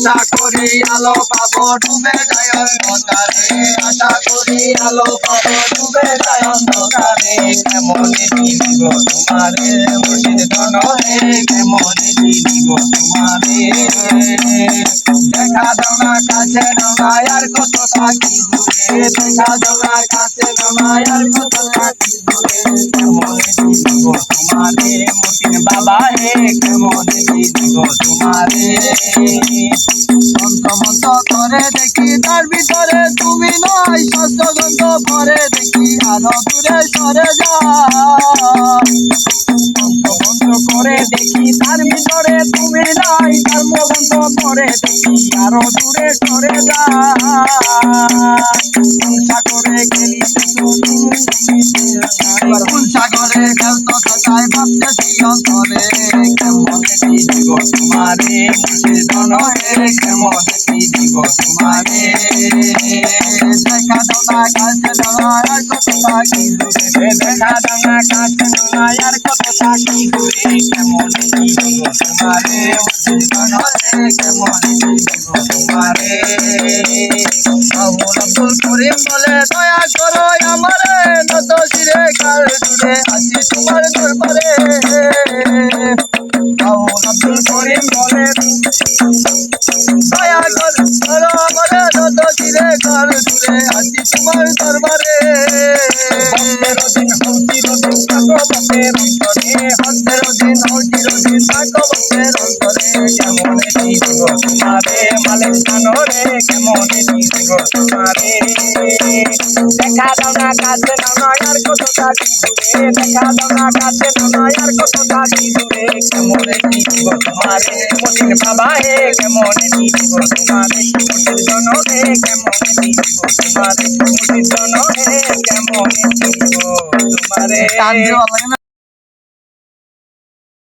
আশা করি আলো পাবো ডুবে যায় অন্ধকারে। আশা করি আলো পাবো ডুবে যায় অন্ধকারে। কেমন দিব তোমারে? মুর্শিদ ধনরে কেমন দিব তোমারে? দেখা দাও না কাছে না আর কত থাকি দূরে। দেখা দাও না কাছে না আর কত থাকি দূরে। কেমন দিব তোমারে? বাবা হে কেমন দিব তোমারে? অন্তমন্ত করে দেখি, তার ভিতরে তুমি নয় শস্ত্রগন্ধ করে দেখি, আরও দূরে সরে যা করে দেখি, তার ভিতরে তুমি নাই ধর্ম বন্ধ করে দেখি, আরও দূরে সরে যা সাগরে খেলতো থাকায় ভাবতেছি অন্তরে কেমন দিব তোমারে, মুর্শিদ নহে কেমন দিব তোমারে। দেখা দাও না কাছে আর কত থাকি দূরে দেখা দাও না কাছে আর কত থাকি দূরে কেমন দিব তোমারে মুর্শিদ নহে কেমন দিব তোমারে আবুল করিম বলে দয়া করো আমারে নত আছি তোমার দরবারে। বন্দের দিন হৌচির দিন থাকো বন্দের অন্তরে। হন্দের দিন হৌচির দিন থাকো বন্দের অন্তরে। কেমন দিব তোমারে? মালিক দিব তোমারে? দেখা দিব কেমন দিব তোমারে